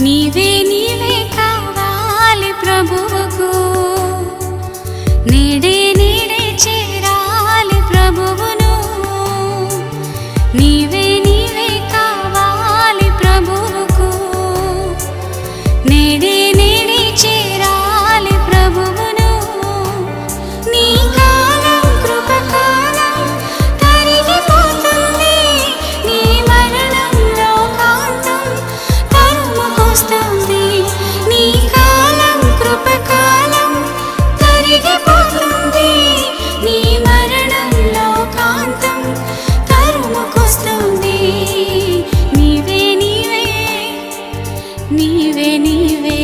నీవే నీవే కావాలి ప్రభువుకు. నేడే నీడే చేరాలి ప్రభువును. నీవే నీవే నీవే.